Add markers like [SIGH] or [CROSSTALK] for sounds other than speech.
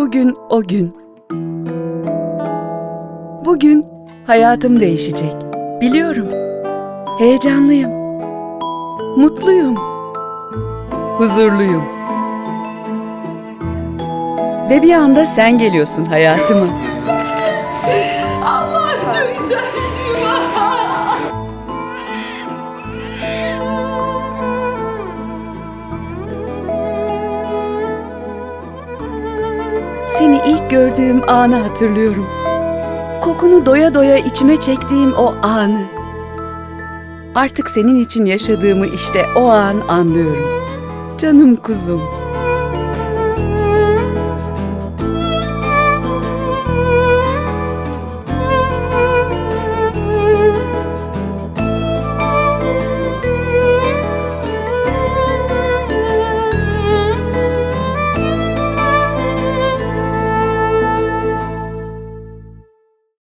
Bugün o gün. Bugün hayatım değişecek. Biliyorum. Heyecanlıyım. Mutluyum. Huzurluyum. Ve bir anda sen geliyorsun hayatıma. [LAUGHS] Çok güzel Seni ilk gördüğüm anı hatırlıyorum. Kokunu doya doya içime çektiğim o anı. Artık senin için yaşadığımı işte o an anlıyorum. Canım kuzum.